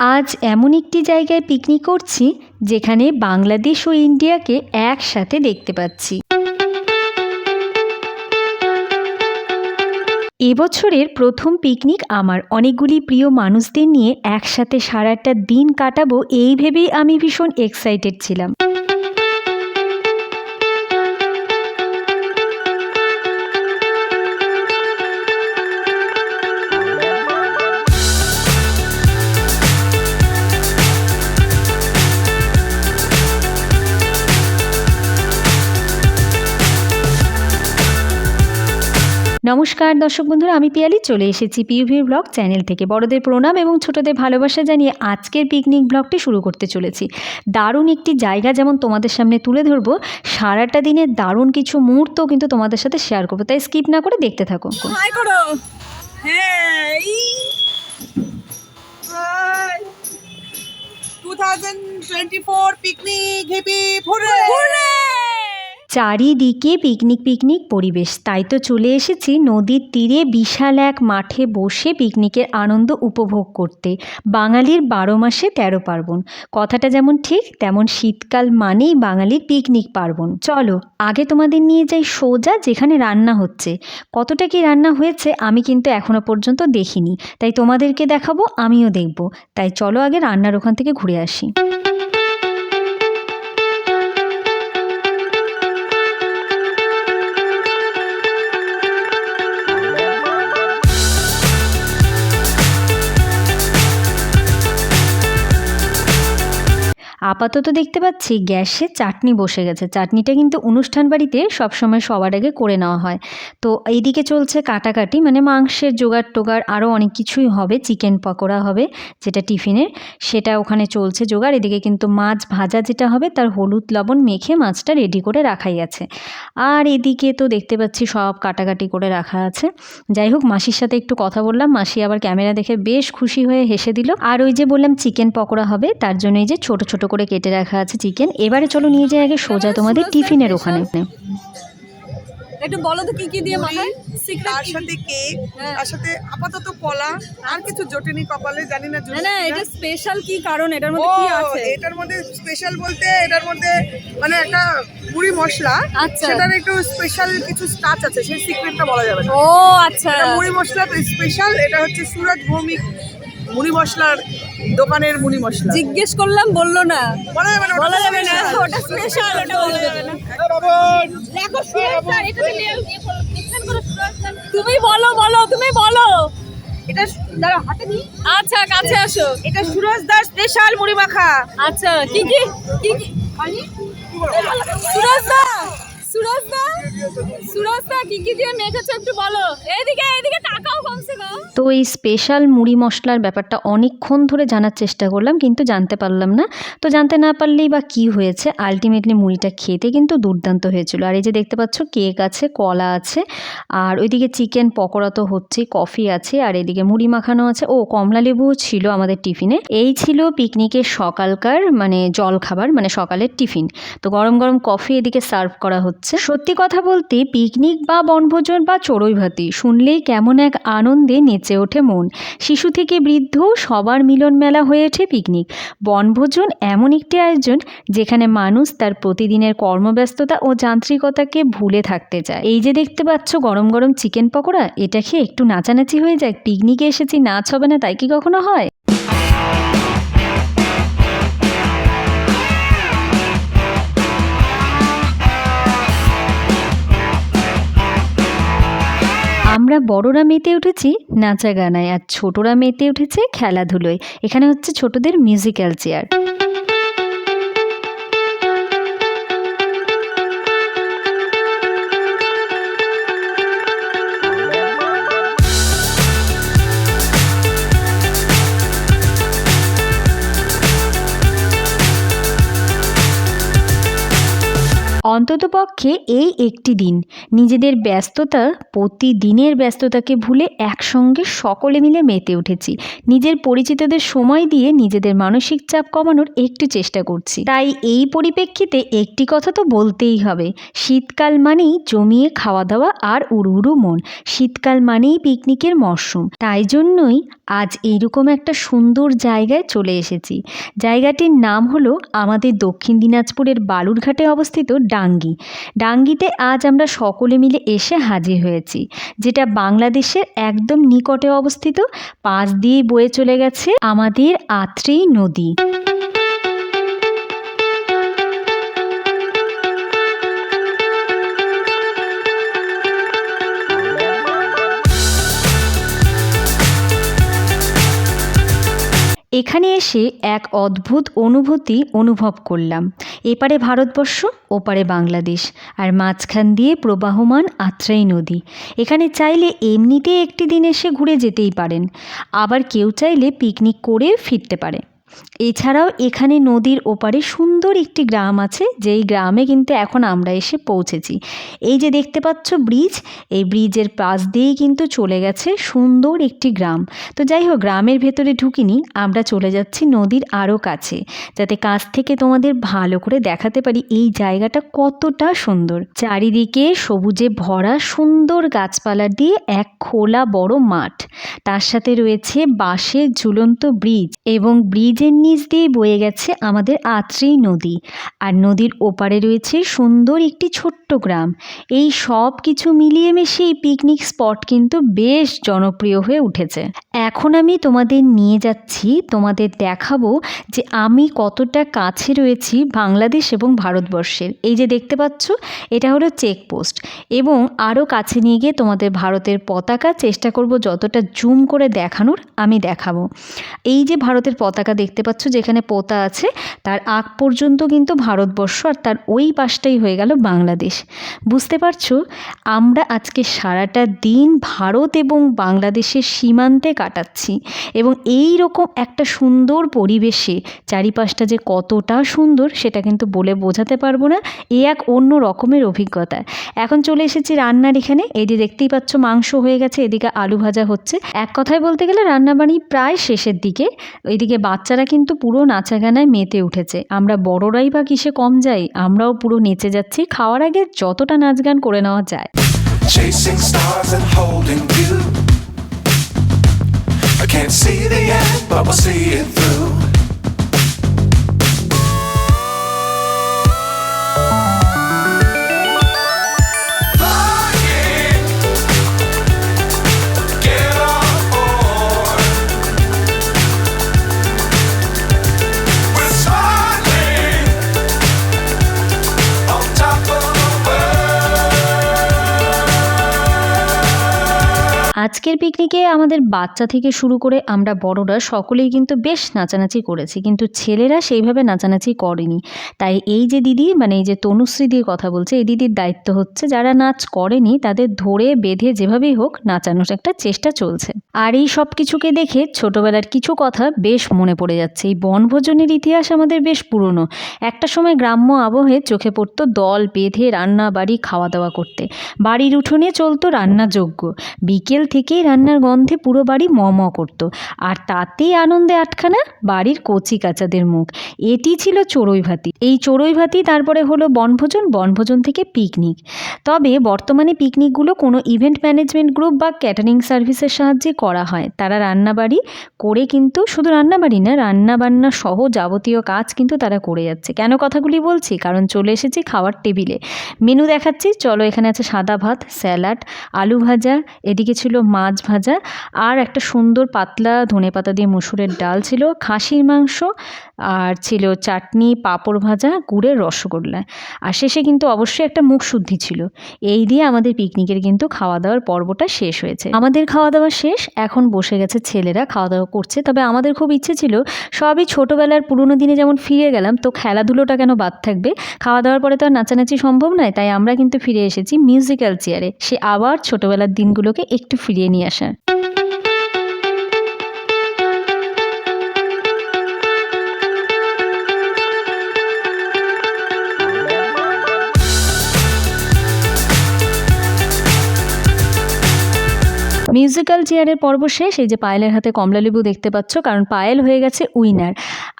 আজ এমন একটি জায়গায় পিকনিক করছি, যেখানে বাংলাদেশ ও ইন্ডিয়াকে একসাথে দেখতে পাচ্ছি। এবছরের প্রথম পিকনিক আমার অনেকগুলি প্রিয় মানুষদের নিয়ে একসাথে সারাটা দিন কাটাবো, এই ভেবেই আমি ভীষণ এক্সাইটেড ছিলাম। নমস্কার দর্শক বন্ধুরা আমি পিয়ালি। চলে এসেছি পিউভি ব্লগ চ্যানেল থেকে। বড়দের প্রণাম এবং ছোটদের ভালোবাসা জানিয়ে আজকের পিকনিক ব্লগটি শুরু করতে চলেছি। দারুণ একটি জায়গা যেমন তোমাদের সামনে তুলে ধরবো সারাটা দিনের দারুণ কিছু মুহূর্ত কিন্তু তোমাদের সাথে শেয়ার করব। তাই স্কিপ না করে দেখতে থাকো। হ্যাঁ পিকনিক চারিদিকে পিকনিক পিকনিক পরিবেশ। তাই তো চলে এসেছি নদীর তীরে বিশাল এক মাঠে বসে পিকনিকের আনন্দ উপভোগ করতে। বাঙালির বারো মাসে তেরো পার্বণ। কথাটা যেমন ঠিক, তেমন শীতকাল মানেই বাঙালির পিকনিক পার্বণ। চলো, আগে তোমাদের নিয়ে যাই সোজা যেখানে রান্না হচ্ছে। কতটা কি রান্না হয়েছে আমি কিন্তু এখনও পর্যন্ত দেখিনি। তাই তোমাদেরকে দেখাবো, আমিও দেখব। তাই চলো আগে রান্নার ওখান থেকে ঘুরে আসি। আপাতত দেখতে পাচ্ছি গ্যাসে চাটনি বসে গেছে। চাটনিটা কিন্তু অনুষ্ঠান বাড়িতে সবসময় সবার আগে করে নেওয়া হয়। তো এইদিকে চলছে কাটাকাটি মানে মাংসের জোগাড় টোগাড় আরও অনেক কিছুই হবে, চিকেন পকোড়া হবে যেটা টিফিনের, সেটা ওখানে চলছে জোগাড়। এদিকে কিন্তু মাছ ভাজা যেটা হবে তার হলুদ, লবণ মেখে মাছটা রেডি করে রাখাই আছে। আর এদিকে তো দেখতে পাচ্ছি সব কাটাকাটি করে রাখা আছে। যাই হোক, মাসির সাথে একটু কথা বললাম, মাসি আবার ক্যামেরা দেখে বেশ খুশি হয়ে হেসে দিল। আর ওই যে বললাম, চিকেন পকোড়া হবে, তার জন্য এই যে ছোট ছোট করে কেটে রাখা আছে চিকেন। এবারে চলো নিয়ে যাই আগে সোজা তোমাদের টিফিনের ওখানে। একটু বলো তো কি কি দিয়ে মাখায়? তার সাথে কেক হ্যাঁ। তার সাথে আপাতত কলা আর কিছু জটেনি কপালে জানি না না না এটা স্পেশাল কি কারণ? এটার মধ্যে কি আছে? এটার মধ্যে স্পেশাল বলতে এটার মধ্যে মানে একটা মুড়ি মশলা আচ্ছা। সেটার একটু স্পেশাল কিছু স্টাচ আছে সেই সিক্রেটটা বলা যাবে না। ও আচ্ছা। মুড়ি মশলা স্পেশাল এটা হচ্ছে সুরজ ভৌমিক মুড়ি মশলার দোকানের মুড়ি মশলা। জিজ্ঞেস করলাম বলল না। বলা যাবে না ওটা বলা যাবে না। ওটা স্পেশাল ওটা বলা যাবে না। দেখো তুমি বলো বলো তুমি বলো। এটা দাঁড়া হাতে নি আচ্ছা কাছে আসো। এটা সুরজ দাস স্পেশাল মুড়ি মাখা। আচ্ছা কি কি কি কি? সুরজ দা সুরজ দা। তো এই স্পেশাল মুড়ি মশলার ব্যাপারটা অনেকক্ষণ ধরে জানার চেষ্টা করলাম, কিন্তু জানতে পারলাম না। তো জানতে না পারলেই বা কি হয়েছে আলটিমেটলি মুড়িটা খেতে কিন্তু দুর্দান্ত হয়েছিল। আর এই যে দেখতে পাচ্ছ কেক আছে, কলা আছে, আর ওইদিকে চিকেন পকোড়া তো হচ্ছে কফি আছে, আর এদিকে মুড়ি মাখানো আছে। ও, কমলা লেবুও ছিল আমাদের টিফিনে এই ছিল পিকনিকের সকালকার মানে জল খাবার মানে সকালের টিফিন তো গরম গরম কফি এদিকে সার্ভ করা হচ্ছে। সত্যি কথা বলতে পিকনিক বা বনভোজন বা চড়ুই ভাতি শুনলেই কেমন এক আনন্দে নেচে ওঠে মন। শিশু থেকে বৃদ্ধ সবার মিলন মেলা হয়ে ওঠে পিকনিক বনভোজন এমন একটি আয়োজন যেখানে মানুষ তার প্রতিদিনের কর্মব্যস্ততা ও যান্ত্রিকতাকে ভুলে থাকতে চায়। এই যে দেখতে পাচ্ছ গরম গরম চিকেন পকোড়া, এটা খেয়ে একটু নাচানাচি হয়ে যায়। পিকনিকে এসেছি, নাচ হবে না, তাই কি কখনো হয়? আমরা বড়রা মেতে উঠেছি নাচা গানায় আর ছোটরা মেতে উঠেছে খেলাধুলোয়। এখানে হচ্ছে ছোটদের মিউজিক্যাল চেয়ার অন্ততপক্ষে এই একটি দিন। নিজেদের ব্যস্ততা, প্রতিদিনের ব্যস্ততাকে ভুলে একসঙ্গে সকলে মিলে মেতে উঠেছি। নিজের পরিচিতদের সময় দিয়ে নিজেদের মানসিক চাপ কমানোর একটু চেষ্টা করছি। তাই এই পরিপ্রেক্ষিতে একটি কথা তো বলতেই হবে। শীতকাল মানেই জমিয়ে খাওয়া দাওয়া আর উড়ু উড়ু মন। শীতকাল মানেই পিকনিকের মরশুম। তাই জন্যই আজ এইরকম একটা সুন্দর জায়গায় চলে এসেছি। জায়গাটির নাম হলো আমাদের দক্ষিণ দিনাজপুরের বালুরঘাটে অবস্থিত ডাঙ্গি। ডাঙ্গিতে আজ আমরা সকলে মিলে এসে হাজির হয়েছি, যেটা বাংলাদেশের একদম নিকটে অবস্থিত, পাশ দিয়ে বয়ে চলে গেছে আমাদের আত্রেই নদী। এখানে এসে এক অদ্ভুত অনুভূতি অনুভব করলাম। এপারে ভারতবর্ষ, ওপারে বাংলাদেশ। আর মাঝখান দিয়ে প্রবাহমান আত্রাই নদী। এখানে চাইলে এমনিতেই একটি দিন এসে ঘুরে যেতেই পারেন। আবার কেউ চাইলে পিকনিক করে ফিরতে পারে। এছাড়াও এখানে নদীর ওপারে সুন্দর একটি গ্রাম আছে, যেই গ্রামে কিন্তু এখন আমরা এসে পৌঁছেছি। এই যে দেখতে পাচ্ছ ব্রিজ, এই ব্রিজের পাশ দিয়েই কিন্তু চলে গেছে সুন্দর একটি গ্রাম। তো যাই হোক, গ্রামের ভেতরে ঢুকিনি, আমরা চলে যাচ্ছি নদীর আরও কাছে, যাতে কাছ থেকে তোমাদের ভালো করে দেখাতে পারি এই জায়গাটা কতটা সুন্দর। চারিদিকে সবুজে ভরা সুন্দর গাছপালা দিয়ে এক খোলা বড় মাঠ। তার সাথে রয়েছে বাঁশের ঝুলন্ত ব্রিজ। এবং ব্রিজের নিচ দিয়ে বয়ে গেছে আমাদের আত্রেই নদী। আর নদীর ওপারে রয়েছে সুন্দর একটি ছোট্ট গ্রাম। এই সব কিছু মিলিয়ে মিশিয়ে এই পিকনিক স্পট কিন্তু বেশ জনপ্রিয় হয়ে উঠেছে। এখন আমি তোমাদের নিয়ে যাচ্ছি, তোমাদের দেখাবো যে আমি কতটা কাছে রয়েছি বাংলাদেশ এবং ভারতবর্ষের। এই যে দেখতে পাচ্ছ, এটা হলো চেকপোস্ট এবং আরও কাছে নিয়ে গিয়ে তোমাদের ভারতের পতাকা, চেষ্টা করব যতটা জুম করে দেখানোর আমি দেখাবো। এই যে ভারতের পতাকা দেখতে পাচ্ছ, যেখানে পোতা আছে। তার আগ পর্যন্ত কিন্তু ভারতবর্ষ আর তার ওই পাশটাই হয়ে গেল বাংলাদেশ। বুঝতে পারছ? আমরা আজকে সারাটা দিন ভারত এবং বাংলাদেশের সীমান্তে কাটাচ্ছি এবং এই রকম একটা সুন্দর পরিবেশে চারিপাশটা যে কতটা সুন্দর, সেটা কিন্তু বলে বোঝাতে পারব না। এ এক অন্য রকমের অভিজ্ঞতা। এখন চলে এসেছি রান্নার এখানে। এই যে দেখতেই পাচ্ছ মাংস হয়ে গেছে, এদিকে আলু ভাজা হচ্ছে। এক কথায় বলতে গেলে রান্নাবাড়ি প্রায় শেষের দিকে। এদিকে বাচ্চারা কিন্তু পুরো নাচাগানায় মেতে উঠেছে আমরা বড়রাই বা কিসে কম যাই আমরাও পুরো নেচে যাচ্ছি খাওয়ার আগে যতটা নাচ গান করে নেওয়া যায়. I can't see the end, but we'll see it through. আজকের পিকনিকে আমাদের বাচ্চা থেকে শুরু করে আমরা বড়রা সকলেই কিন্তু বেশ নাচানাচি করেছি, কিন্তু ছেলেরা সেইভাবে নাচানাচি করেনি। তাই এই যে দিদি মানে এই যে তনুশ্রী দিয়ে কথা বলছে, এই দিদির দায়িত্ব হচ্ছে যারা নাচ করেনি তাদের ধরে বেঁধে যেভাবেই হোক নাচানোর একটা চেষ্টা চলছে। আর এই সব কিছুকে দেখে ছোটবেলার কিছু কথা বেশ মনে পড়ে যাচ্ছে। এই বনভোজনের ইতিহাস আমাদের বেশ পুরনো। একটা সময় গ্রাম্য আবহে চোখে পড়তো দল বেঁধে রান্না বাড়ি খাওয়া দাওয়া করতে। বাড়ির উঠোনে চলতো রান্নাযোগ্য বিকেল থেকেই রান্নার গন্ধে পুরো বাড়ি ম ম করতো। আর তাতেই আনন্দে আটখানা বাড়ির কচি কাচাদের মুখ। এটি ছিল চড়ুই ভাতি। এই চড়ুই ভাতি তারপরে হলো বনভোজন বনভোজন থেকে পিকনিক। তবে বর্তমানে পিকনিকগুলো কোনো ইভেন্ট ম্যানেজমেন্ট গ্রুপ বা ক্যাটারিং সার্ভিসের সাহায্যে করা হয়। তারা রান্নাবাড়ি করে কিন্তু শুধু রান্নাবাড়ি না, রান্নাবান্না সহ যাবতীয় কাজ কিন্তু তারা করে যাচ্ছে। কেন কথাগুলি বলছি? কারণ চলে এসেছি খাওয়ার টেবিলে। মেনু দেখাচ্ছি। চলো এখানে আছে সাদা ভাত, স্যালাড, আলু ভাজা, এদিকে ছিল মাছ ভাজা, আর একটা সুন্দর পাতলা ধনেপাতা দিয়ে মুসুরের ডাল ছিল, খাসির মাংস, আর ছিল চাটনি, পাঁপড় ভাজা, গুড়ের রসগোল্লা। আর শেষে কিন্তু অবশ্যই একটা মুখ শুদ্ধি ছিল। এই দিয়ে আমাদের পিকনিকের কিন্তু খাওয়া দাওয়ার পর্বটা শেষ হয়েছে। আমাদের খাওয়া দাওয়া শেষ। এখন বসে গেছে ছেলেরা খাওয়া দাওয়া করছে। তবে আমাদের খুব ইচ্ছে ছিল, সবই ছোটোবেলার পুরনো দিনে যেমন ফিরে গেলাম, তো খেলাধুলোটা কেন বাদ থাকবে? খাওয়া দাওয়ার পরে তো আর নাচানাচি সম্ভব নয়, তাই আমরা কিন্তু ফিরে এসেছি মিউজিক্যাল চেয়ারে সে আবার ছোটোবেলার দিনগুলোকে একটু ফিরিয়ে নিয়ে আসার। মিউজিক্যাল চেয়ারের পর্ব শেষ, এই যে পায়েলের হাতে কমলালেবু দেখতে পাচ্ছ, কারণ পায়েল হয়ে গেছে উইনার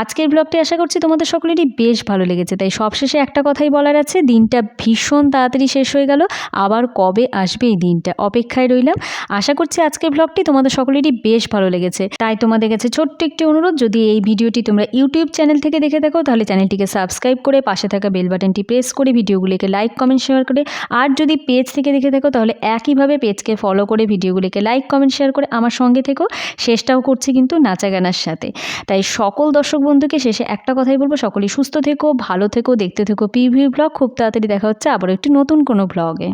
আজকের ব্লগটি আশা করছি তোমাদের সকলেরই বেশ ভালো লেগেছে, তাই সবশেষে একটা কথাই বলার আছে, দিনটা ভীষণ তাড়াতাড়ি শেষ হয়ে গেল, আবার কবে আসবে এই দিনটা? অপেক্ষায় রইলাম। আশা করছি আজকের ব্লগটি তোমাদের সকলেরই বেশ ভালো লেগেছে। তাই তোমাদের কাছে ছোট্ট একটি অনুরোধ, যদি এই ভিডিওটি তোমরা ইউটিউব চ্যানেল থেকে দেখে থাকো, তাহলে চ্যানেলটিকে সাবস্ক্রাইব করে পাশে থাকা বেল বাটনটি প্রেস করে ভিডিওগুলিকে লাইক কমেন্ট শেয়ার করে, আর যদি পেজ থেকে দেখে থাকো, তাহলে একইভাবে পেজকে ফলো করে ভিডিওগুলিকে লাইক, কমেন্ট, শেয়ার করে আমার সঙ্গে থেকো। শেষটাও করছি কিন্তু নাচা গানার সাথে। তাই সকল দর্শক বন্ধুকে শেষে একটা কথাই বলব, সকলেই সুস্থ থেকো, ভালো থেকো, দেখতে থেকো পিভি ব্লগ খুব তাড়াতাড়ি দেখা হচ্ছে আবার একটি নতুন কোনো ব্লগে